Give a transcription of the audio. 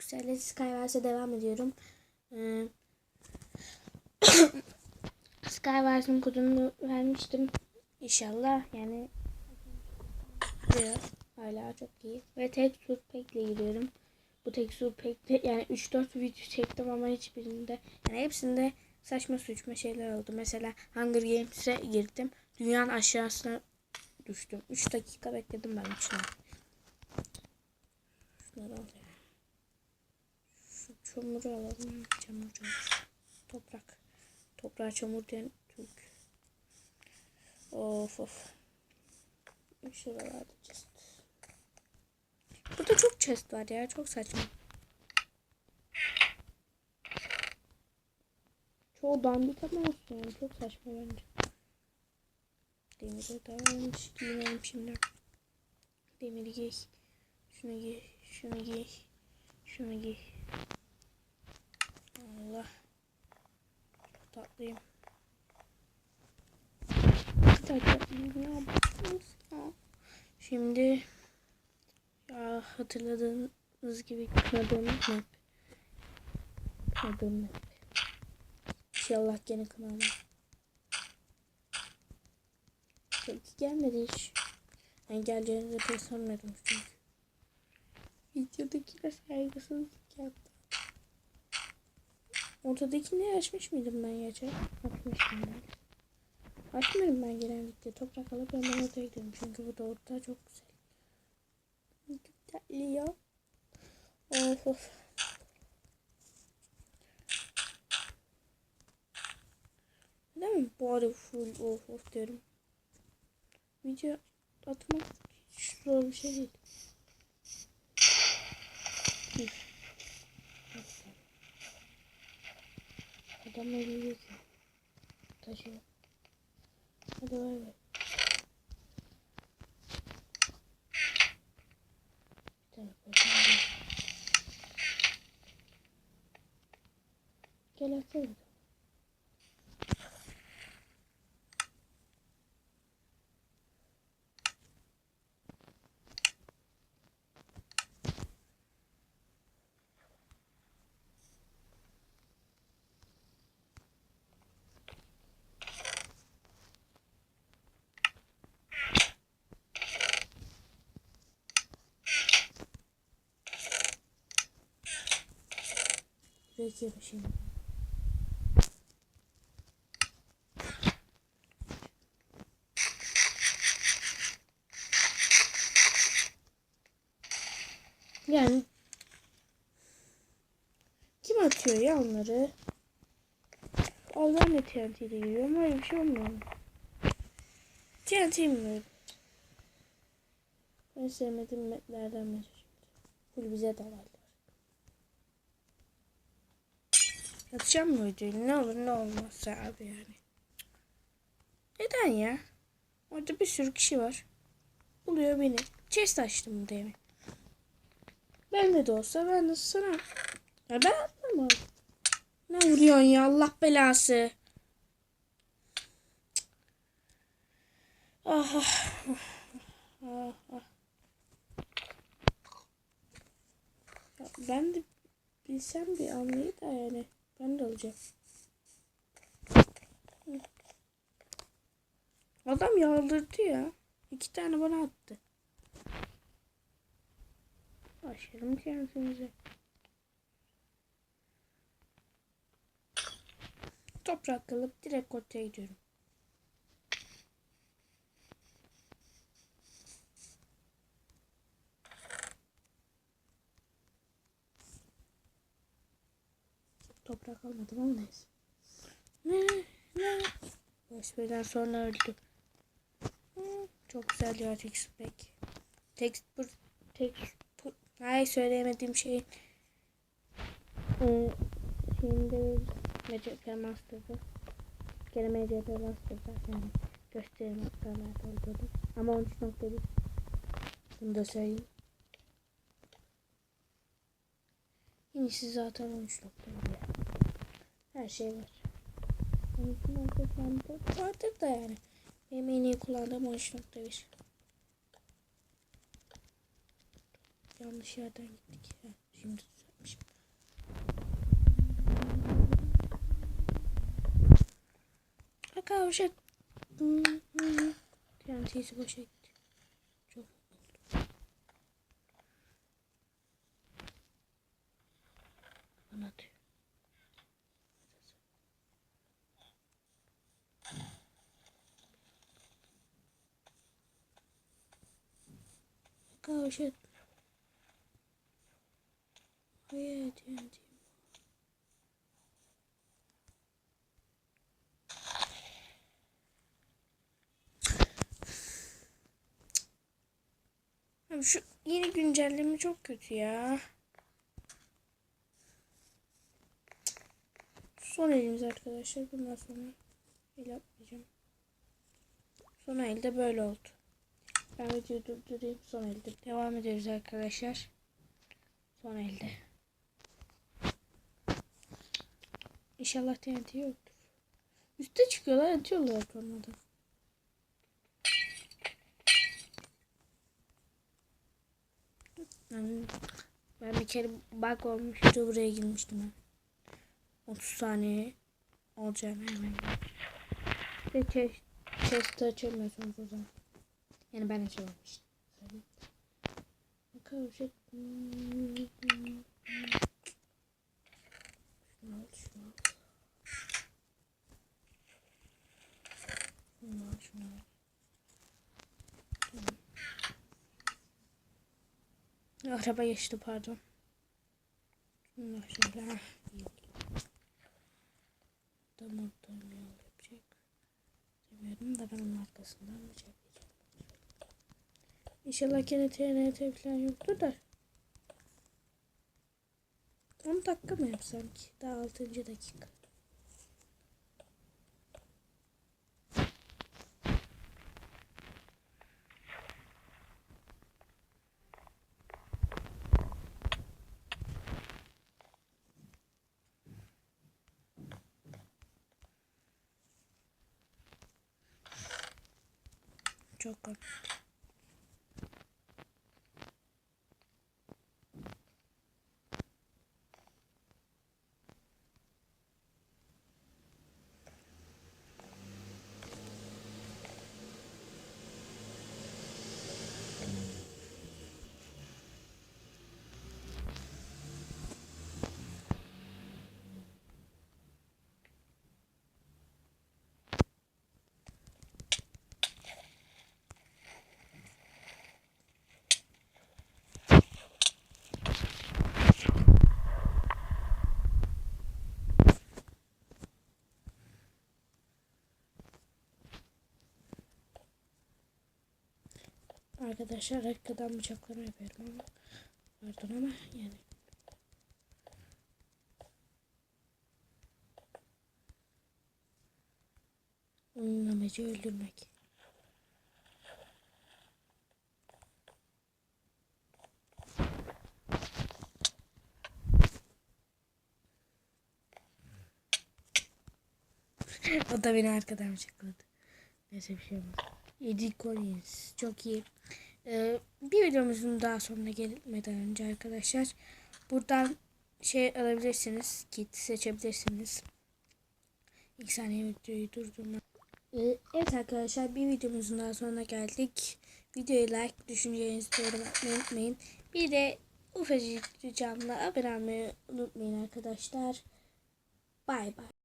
güzel. Skywars'a devam ediyorum. Ee, Skywars'ın kodunu vermiştim. İnşallah yani diyor. Hala çok iyi. Ve texture pack ile giriyorum. Bu texture pack'te yani 3-4 video çektim ama hiçbirinde yani hepsinde saçma saçma şeyler oldu. Mesela Hunger Games'e girdim. Dünyanın aşağısına düştüm. 3 dakika bekledim ben içine. Şunları al ya. Şu çamuru alalım. Çamur çamur. Toprak. Toprağa çamur diyen Türk. Of of. Şuralarda chest. Burada çok chest var ya. Çok saçma. Çoğu dandik ama olsun. Çok saçma bence. Demiri davranmış. Giyinelim şimdi. Demiri giy. Şunu giy. Şunu giy. Şunu giy. Allah. Tatlıyım. Tatlıyım ya. Şimdi ya hatırladığınız gibi kınadığım map. Kınadığım map. İnşallah gene kınamam. Peki gelmedi hiç. Ben geleceğini de pek sanmıyordum çünkü. Videodakine saygısızlık yaptı. Ortadakini açmış mıydım ben geçen? Açmıştım ben. Açmıyorum ben genellikle. Toprak alıp hemen ortaya gidiyorum. Çünkü bu da orta çok güzel. Güzel ya. Of of. Değil mi? Arada full of of diyorum. Video atmak hiç zor bir şey değil. Adam ölüyor ki. Taşıyor. Hadi bay bay. Bir tane Bırakıyorum şimdi. Yani kim atıyor ya onları? Al ben de TNT ile giriyorum. Öyle bir şey olmuyor mu? TNT mi? Ben sevmediğim maplerden biri. Full bize dalarlar. Atacağım mı videoyu? Ne olur ne olmaz abi yani. Neden ya? Orada bir sürü kişi var. Buluyor beni. Chest açtım demin. Bende de olsa ben de sana. Ya ben atmam abi. Ne vuruyorsun ya Allah belası. Ah ah. ah, ah. Ya ben de bilsem bir anlayı da yani. Ben de olacağım. Adam yaldırdı ya. İki tane bana attı. Başlayalım kendimize. Toprak alıp direkt ortaya gidiyorum. Toprak almadım ama neyse. Ne? Ne? Başbeden sonra öldü. Çok güzel ya text pack. Text text Ay söyleyemediğim şey ee, şeyinde MCP Master'da gene MCP Master'da yani gösterim hatta nerede olduğunu ama 13.1 bunu da söyleyeyim İyisi zaten 13.1 her şey var 13.1 vardır da yani benim en iyi kullandığım 13.1 Yanlış yerden gittik. Ha, şimdi düzelttim. gitmişim. Kaka boşa. TNT'si boşa gitti. Çok oldu. Bana atıyor. Kaka boşa. Hayır TNT. Şu yeni güncelleme çok kötü ya. Son elimiz arkadaşlar. Bundan sonra el yapmayacağım. Son elde böyle oldu. Ben videoyu durdurayım. Son elde. Devam ediyoruz arkadaşlar. Son elde. İnşallah TNT yoktur. Üste çıkıyorlar atıyorlar tornada. Yani ben bir kere bug olmuştu buraya girmiştim ben. 30 saniye olacağım hemen. Ve chest, açamıyorsunuz o zaman. Yani ben açamamıştım. Bakalım şey. Şunu al, şunu al. Şunu al, şunu al. Araba geçti pardon. Şöyle. heh, iyi oldu. Tamam tamam yapacak. Seviyorum da ben onun arkasından mı çekeceğim? İnşallah gene TNT falan yoktur da. 10 dakika mı yapsam ki? Daha 6. dakika. Çok komik. Arkadaşlar arkadan bıçaklama yapıyorum ama pardon ama yani onun amacı öldürmek. o da beni arkadan bıçakladı. Neyse bir şey olmaz. 7 coins. Çok iyi. Ee, bir videomuzun daha sonuna gelmeden önce arkadaşlar buradan şey alabilirsiniz. Kit seçebilirsiniz. İlk saniye videoyu durdurma. Ee, evet arkadaşlar bir videomuzun daha sonuna geldik. Videoyu like, düşüncelerinizi yorum atmayı unutmayın. Bir de ufacık ricamla abone olmayı unutmayın arkadaşlar. Bay bay.